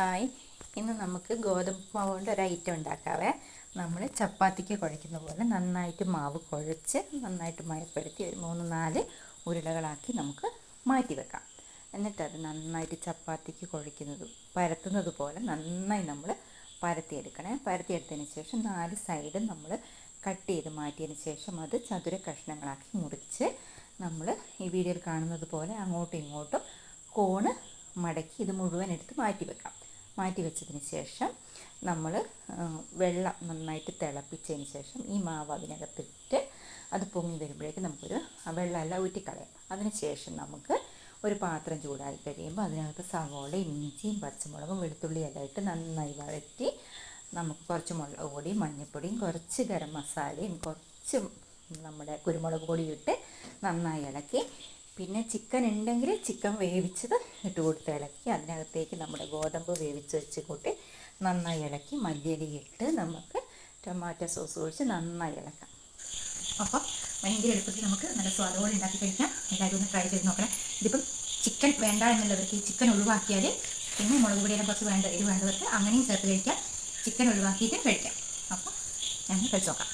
Hi. ഇന്ന് നമുക്ക് ഗോതമ്പ് മാവ് കൊണ്ട് ഒരു ഐറ്റം ഉണ്ടാക്കാവേ. നമ്മൾ ചപ്പാത്തിക്ക് കുഴയ്ക്കുന്ന പോലെ നന്നായിട്ട് മാവ് കുഴച്ച് നന്നായിട്ട് മയപ്പെടുത്തി ഒരു മൂന്ന് നാല് ഉരുളകളാക്കി നമുക്ക് മാറ്റി വെക്കാം. എന്നിട്ട് അത് നന്നായിട്ട് ചപ്പാത്തിക്ക് കുഴയ്ക്കുന്നത് പരത്തുന്നത് പോലെ നന്നായി നമ്മൾ പരത്തിയെടുക്കണേ. പരത്തിയെടുത്തതിന് ശേഷം നാല് സൈഡും നമ്മൾ കട്ട് ചെയ്ത് മാറ്റിയതിന് ശേഷം അത് ചതുര കഷ്ണങ്ങളാക്കി മുറിച്ച് നമ്മൾ ഈ വീഡിയോയിൽ കാണുന്നത് പോലെ അങ്ങോട്ടും ഇങ്ങോട്ടും കോണ് മടക്കി ഇത് മുഴുവൻ എടുത്ത് മാറ്റി വെക്കാം. മാറ്റി വെച്ചതിന് ശേഷം നമ്മൾ വെള്ളം നന്നായിട്ട് തിളപ്പിച്ചതിന് ശേഷം ഈ മാവ് അതിനകത്തിട്ട് അത് പൊങ്ങി വരുമ്പോഴേക്കും നമുക്കൊരു വെള്ളമെല്ലാം ഊറ്റിക്കളയാം. അതിന് ശേഷം നമുക്ക് ഒരു പാത്രം ചൂടായി കഴിയുമ്പോൾ അതിനകത്ത് സവോള ഇഞ്ചിയും പച്ചമുളകും വെളുത്തുള്ളിയും എല്ലാം ഇട്ട് നന്നായി വഴറ്റി നമുക്ക് കുറച്ച് മുളക് പൊടിയും മഞ്ഞൾപ്പൊടിയും കുറച്ച് ഗരം മസാലയും കുറച്ച് നമ്മുടെ കുരുമുളക് പൊടിയും ഇട്ട് നന്നായി ഇളക്കി പിന്നെ ചിക്കൻ ഉണ്ടെങ്കിൽ ചിക്കൻ വേവിച്ചത് ഇട്ട് കൊടുത്ത് ഇളക്കി. അതിനകത്തേക്ക് നമ്മുടെ ഗോതമ്പ് വേവിച്ച് വെച്ച് കൂട്ടി നന്നായി ഇളക്കി മല്ലിയില ഇട്ട് നമുക്ക് ടൊമാറ്റോ സോസ് ഒഴിച്ച് നന്നായി ഇളക്കാം. അപ്പോൾ ഭയങ്കര എളുപ്പത്തിൽ നമുക്ക് നല്ല സ്വാദോടെ ഉണ്ടാക്കി കഴിക്കാം. എല്ലാവരും ഒന്ന് ട്രൈ ചെയ്ത് നോക്കണം. ഇതിപ്പം ചിക്കൻ വേണ്ട എന്നുള്ളവർക്ക് ഈ ചിക്കൻ ഒഴിവാക്കിയാൽ പിന്നെ മുളക് പൊടിയെല്ലാം കുറച്ച് വേണ്ട ഇത് വേണ്ടവർക്ക് അങ്ങനെയും ചേർത്ത് കഴിക്കാം. ചിക്കൻ ഒഴിവാക്കിയിട്ട് കഴിക്കാം. അപ്പോൾ ഞങ്ങൾ കഴിച്ച് നോക്കാം.